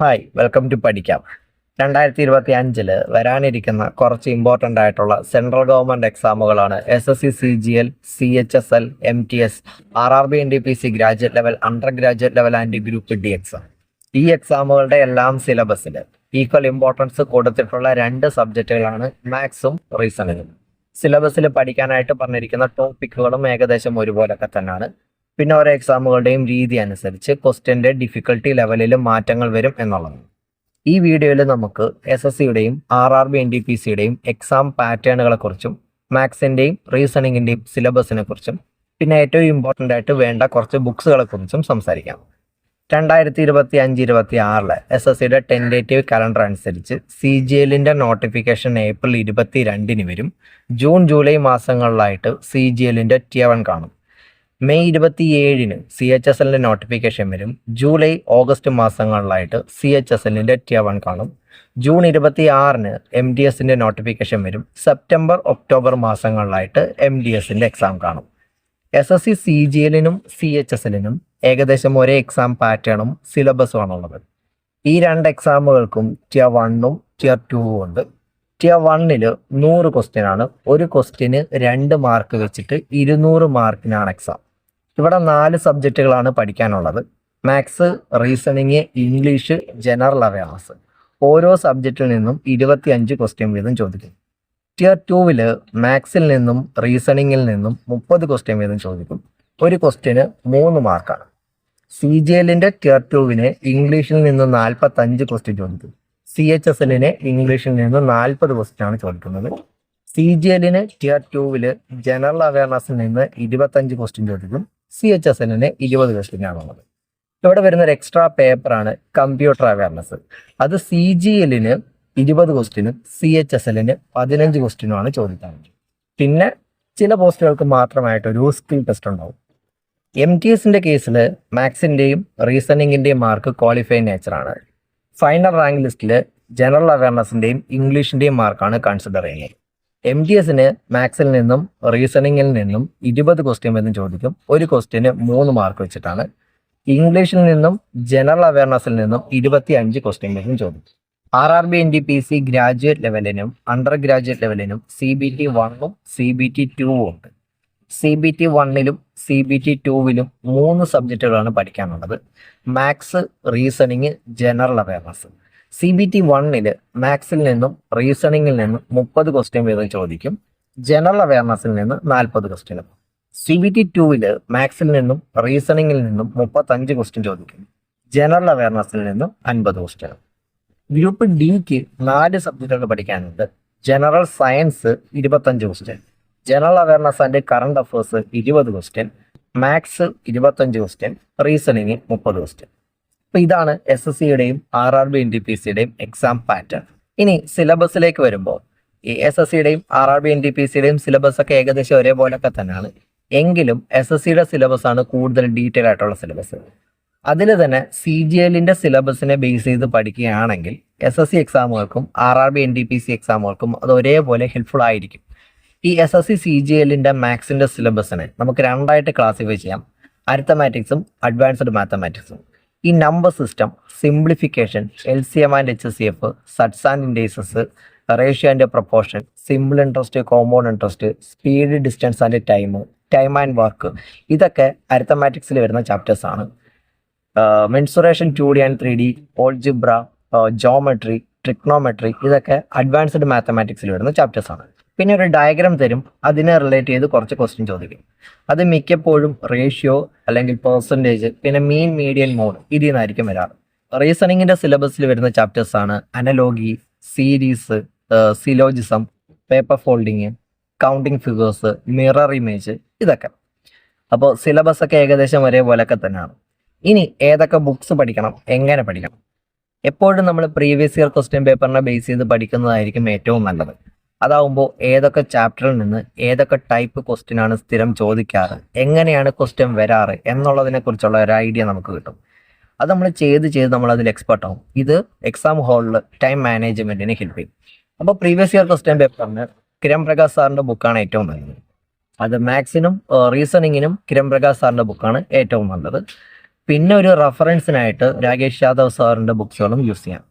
Hi welcome to പഠിക്കാം രണ്ടായിരത്തി ഇരുപത്തി അഞ്ചിൽ വരാനിരിക്കുന്ന കുറച്ച് ഇമ്പോർട്ടന്റ് ആയിട്ടുള്ള central government എക്സാമുകളാണ് S S C C G L C H S L M T S R R B N D P C graduate level undergraduate level and group D exam ഈ എക്സാമുകളുടെ എല്ലാം സിലബസിൽ equal importance കൊടുത്തിട്ടുള്ള രണ്ട് സബ്ജക്റ്റുകളാണ് മാത്സും റീസണിങ്ങും സിലബസിൽ പഠിക്കാനായിട്ട് പറഞ്ഞിരിക്കുന്ന ടോപ്പിക്കുകളും ഏകദേശം ഒരുപോലൊക്കെ തന്നെയാണ് പിന്നെ ഓരോ എക്സാമുകളുടെയും രീതി അനുസരിച്ച് ക്വസ്റ്റ്യന്റെ ഡിഫിക്കൽട്ടി ലെവലിലും മാറ്റങ്ങൾ വരും എന്നുള്ളത്. ഈ വീഡിയോയിൽ നമുക്ക് S S സിയുടെയും R R B N D P സിയുടെയും exam പാറ്റേണുകളെ കുറിച്ചും മാത്സിന്റെയും റീസണിങ്ങിന്റെയും സിലബസിനെ കുറിച്ചും പിന്നെ ഏറ്റവും ഇമ്പോർട്ടന്റ് ആയിട്ട് വേണ്ട കുറച്ച് ബുക്സുകളെ കുറിച്ചും സംസാരിക്കാം. രണ്ടായിരത്തി ഇരുപത്തി അഞ്ച് ഇരുപത്തി ആറിൽ എസ് എസ് സിയുടെ ടെൻഡേറ്റീവ് കലണ്ടർ അനുസരിച്ച് സി ജി എല്ലിന്റെ നോട്ടിഫിക്കേഷൻ ഏപ്രിൽ ഇരുപത്തി രണ്ടിന് വരും. ജൂൺ ജൂലൈ മാസങ്ങളിലായിട്ട് സി ജി എല്ലിന്റെ ടിയവൺ കാണും. മെയ് ഇരുപത്തി ഏഴിന് സി എച്ച് എസ് എല്ലിന്റെ നോട്ടിഫിക്കേഷൻ വരും. ജൂലൈ ഓഗസ്റ്റ് മാസങ്ങളിലായിട്ട് സി എച്ച് എസ് എല്ലിന്റെ ടിയവൺ കാണും. ജൂൺ ഇരുപത്തി ആറിന് എം ഡി എസിന്റെ നോട്ടിഫിക്കേഷൻ വരും. സെപ്റ്റംബർ ഒക്ടോബർ മാസങ്ങളിലായിട്ട് എം ഡി എസിന്റെ എക്സാം കാണും. S S C C G എല്ലിനും C H S എല്ലിനും ഏകദേശം ഒരേ എക്സാം പാറ്റേണും സിലബസും ആണുള്ളത്. ഈ രണ്ട് എക്സാമുകൾക്കും ടിയർ വണ്ണും ടിയർ ടൂവും ഉണ്ട്. ടിയർ വണ്ണിൽ നൂറ് ക്വസ്റ്റ്യൻ ആണ്. ഒരു ക്വസ്റ്റ്യന് രണ്ട് മാർക്ക് വെച്ചിട്ട് ഇരുന്നൂറ് മാർക്കിനാണ് എക്സാം ഇവിടെ നാല് സബ്ജക്റ്റുകളാണ് പഠിക്കാനുള്ളത്. Maths reasoning English general awareness ഓരോ സബ്ജക്റ്റിൽ നിന്നും ഇരുപത്തി അഞ്ച് ക്വസ്റ്റ്യൻ വീതം ചോദിക്കും. ടിയർ ടൂവിൽ മാത്സിൽ നിന്നും റീസണിങ്ങിൽ നിന്നും മുപ്പത് ക്വസ്റ്റ്യൻ വീതം ചോദിക്കും. ഒരു ക്വസ്റ്റ്യന് മൂന്ന് മാർക്കാണ് സി ജി എല്ലിന്റെ ടിയർ ടൂവിന് ഇംഗ്ലീഷിൽ നിന്നും നാൽപ്പത്തി അഞ്ച് ക്വസ്റ്റ്യൻ ചോദിക്കും സി എച്ച് എസ് എല്ലിന് ഇംഗ്ലീഷിൽ നിന്നും നാൽപ്പത് ക്വസ്റ്റ്യൻ ആണ് ചോദിക്കുന്നത്. സി ജി എല്ലിന് ടിയർ ടൂവിൽ ജനറൽ അവയർനെസ്സിൽ നിന്ന് ഇരുപത്തഞ്ച് ക്വസ്റ്റ്യൻ ചോദിക്കും. സി എച്ച് എസ് എന്നിന് ഇരുപത് ക്വസ്റ്റ്യൻ ആണുള്ളത് ഇവിടെ വരുന്ന ഒരു എക്സ്ട്രാ പേപ്പറാണ് കമ്പ്യൂട്ടർ അവയർനെസ് അത് സി ജി എല്ലിന് ഇരുപത് ക്വസ്റ്റ്യനും സി എച്ച് എസ് എല്ലിന് പതിനഞ്ച് ക്വസ്റ്റ്യനുമാണ് ചോദിക്കാറുണ്ട് പിന്നെ ചില പോസ്റ്റുകൾക്ക് മാത്രമായിട്ട് ഒരു സ്കിൽ ടെസ്റ്റ് ഉണ്ടാവും. എം ടി എസിന്റെ കേസിൽ മാത്സിന്റെയും റീസണിങ്ങിന്റെയും മാർക്ക് ക്വാളിഫൈ നേച്ചറാണ് ഫൈനൽ റാങ്ക് ലിസ്റ്റിൽ ജനറൽ അവയർനെസിന്റെയും ഇംഗ്ലീഷിന്റെയും മാർക്കാണ് കൺസിഡർ ചെയ്യുന്നത്. എം ടി എസിന് മാത്സിൽ നിന്നും റീസണിങ്ങിൽ നിന്നും ഇരുപത് ക്വസ്റ്റ്യൻ വീതം ചോദിക്കും ഒരു ക്വസ്റ്റ്യന് മൂന്ന് മാർക്ക് വെച്ചിട്ടാണ്. ഇംഗ്ലീഷിൽ നിന്നും ജനറൽ അവയർനെസ്സിൽ നിന്നും ഇരുപത്തി അഞ്ച് ക്വസ്റ്റ്യൻ വീതം ചോദിക്കും R R B N D P C graduate ലെവലിനും under graduate ലെവലിനും സി ബി ടി വണ്ണും സി ബി ടി ടൂവും ഉണ്ട്. സി ബി ടി വണ്ണിലും സി ബി ടി ടൂവിലും മൂന്ന് സബ്ജക്റ്റുകളാണ് പഠിക്കാനുള്ളത്. Maths reasoning general awareness C B T വണ്ണിൽ മാത്സിൽ നിന്നും റീസണിങ്ങിൽ നിന്നും മുപ്പത് ക്വസ്റ്റ്യൻ വീതം ചോദിക്കും. ജനറൽ അവയർനെസ്സിൽ നിന്ന് നാൽപ്പത് ക്വസ്റ്റ്യനും സി ബി ടി ടൂവിൽ മാത്സിൽ നിന്നും റീസണിങ്ങിൽ നിന്നും മുപ്പത്തഞ്ച് ക്വസ്റ്റ്യൻ ചോദിക്കും. ജനറൽ അവയർനെസ്സിൽ നിന്നും അൻപത് ക്വസ്റ്റ്യനും ഗ്രൂപ്പ് ഡിക്ക് നാല് സബ്ജക്റ്റുകൾ പഠിക്കാനുണ്ട്. ജനറൽ സയൻസ് ഇരുപത്തഞ്ച് question general awareness and current affairs ഇരുപത് ക്വസ്റ്റ്യൻ മാത്സ് ഇരുപത്തഞ്ച് ക്വസ്റ്റ്യൻ റീസണിങ് മുപ്പത് ക്വസ്റ്റ്യൻ അപ്പൊ ഇതാണ് S S സിയുടെയും R R B N D P സിയുടെയും exam pattern ഇനി സിലബസിലേക്ക് വരുമ്പോൾ ഈ S S സിയുടെയും R R B N D P സിയുടെയും syllabus ഒക്കെ ഏകദേശം ഒരേപോലൊക്കെ തന്നെയാണ്. എങ്കിലും എസ് എസ് സിയുടെ സിലബസ് ആണ് കൂടുതൽ ഡീറ്റെയിൽ ആയിട്ടുള്ള സിലബസ് അതിൽ തന്നെ സി ജി എല്ലിന്റെ സിലബസിനെ ബേസ് ചെയ്ത് പഠിക്കുകയാണെങ്കിൽ S S C എക്സാമുകൾക്കും R R B N D P C എക്സാമുകൾക്കും അത് ഒരേപോലെ ഹെൽപ്ഫുൾ ആയിരിക്കും. ഈ S S C C G എല്ലിന്റെ മാത്സിന്റെ സിലബസിനെ നമുക്ക് രണ്ടായിട്ട് ക്ലാസിഫൈ ചെയ്യാം. അരിത്തമാറ്റിക്സും അഡ്വാൻസ്ഡ് മാത്തമാറ്റിക്സും ഈ number system simplification L C M and H C F surds and indices ratio and proportion simple interest compound interest speed distance and time time and work ഇതൊക്കെ അരിത്തമാറ്റിക്സിൽ വരുന്ന ചാപ്റ്റേഴ്സ് ആണ്. Mensuration two D and three D algebra geometry trigonometry ഇതൊക്കെ advanced മാത്തമാറ്റിക്സിൽ വരുന്ന chapters ആണ്. പിന്നെ ഒരു ഡയഗ്രാം തരും. അതിനെ റിലേറ്റ് ചെയ്ത് കുറച്ച് ക്വസ്റ്റ്യൻ ചോദിക്കും. അത് മിക്കപ്പോഴും റേഷ്യോ അല്ലെങ്കിൽ പെർസെന്റേജ് പിന്നെ മീൻ മീഡിയൻ മോഡ് ഇതിൽ നിന്നായിരിക്കും വരാറ്. റീസണിങ്ങിന്റെ സിലബസിൽ വരുന്ന ചാപ്റ്റേഴ്സ് ആണ് analogy series syllogism paper folding counting figures mirror image ഇതൊക്കെ. അപ്പോൾ സിലബസ് ഒക്കെ ഏകദേശം ഒരേപോലൊക്കെ തന്നെയാണ്. ഇനി ഏതൊക്കെ ബുക്സ് പഠിക്കണം എങ്ങനെ പഠിക്കണം? എപ്പോഴും നമ്മൾ പ്രീവിയസ് ഇയർ ക്വസ്റ്റ്യൻ പേപ്പറിനെ ബേസ് ചെയ്ത് പഠിക്കുന്നതായിരിക്കും ഏറ്റവും നല്ലത്. അതാവുമ്പോൾ ഏതൊക്കെ ചാപ്റ്ററിൽ നിന്ന് ഏതൊക്കെ ടൈപ്പ് ക്വസ്റ്റ്യൻ ആണ് സ്ഥിരം ചോദിക്കാറ് എങ്ങനെയാണ് ക്വസ്റ്റ്യൻ വരാറ് എന്നുള്ളതിനെ കുറിച്ചുള്ള ഒരു ഐഡിയ നമുക്ക് കിട്ടും. അത് നമ്മൾ ചെയ്ത് ചെയ്ത് നമ്മൾ അതിൽ എക്സ്പെർട്ട് ആവും. ഇത് എക്സാം ഹാളിൽ ടൈം മാനേജ്മെന്റിന് ഹെൽപ്പ് ചെയ്യും. അപ്പോൾ പ്രീവിയസ് ഇയർ ക്വസ്റ്റ്യൻ പേപ്പറിന് കിരൺ പ്രകാശ് സാറിന്റെ ബുക്കാണ് ഏറ്റവും നല്ലത്. അത് മാത്സിനും റീസണിങ്ങിനും കിരൺ പ്രകാശ് സാറിന്റെ ബുക്കാണ് ഏറ്റവും നല്ലത്. പിന്നെ ഒരു റെഫറൻസിനായിട്ട് രാകേഷ് യാദവ് സാറിന്റെ ബുക്സുകളും യൂസ് ചെയ്യാം.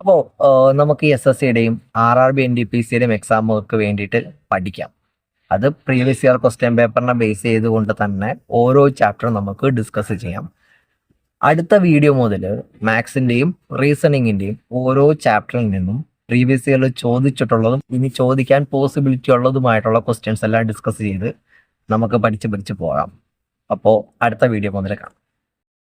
അപ്പോൾ നമുക്ക് S S സിയുടെയും R R B N D P സിയുടെയും എക്സാമുകൾക്ക് വേണ്ടിയിട്ട് പഠിക്കാം. അത് പ്രീവിയസ് ഇയർ ക്വസ്റ്റ്യൻ പേപ്പറിനെ ബേസ് ചെയ്തുകൊണ്ട് തന്നെ ഓരോ ചാപ്റ്ററും നമുക്ക് ഡിസ്കസ് ചെയ്യാം. അടുത്ത വീഡിയോ മുതൽ മാത്സിന്റെയും റീസണിങ്ങിന്റെയും ഓരോ ചാപ്റ്ററിൽ നിന്നും പ്രീവിയസ് ഇയറിൽ ചോദിച്ചിട്ടുള്ളതും ഇനി ചോദിക്കാൻ പോസിബിലിറ്റി ഉള്ളതുമായിട്ടുള്ള ക്വസ്റ്റ്യൻസ് എല്ലാം ഡിസ്കസ് ചെയ്ത് നമുക്ക് പഠിച്ച് പഠിച്ച് പോകാം. അപ്പോൾ അടുത്ത വീഡിയോ മുതൽ കാണാം.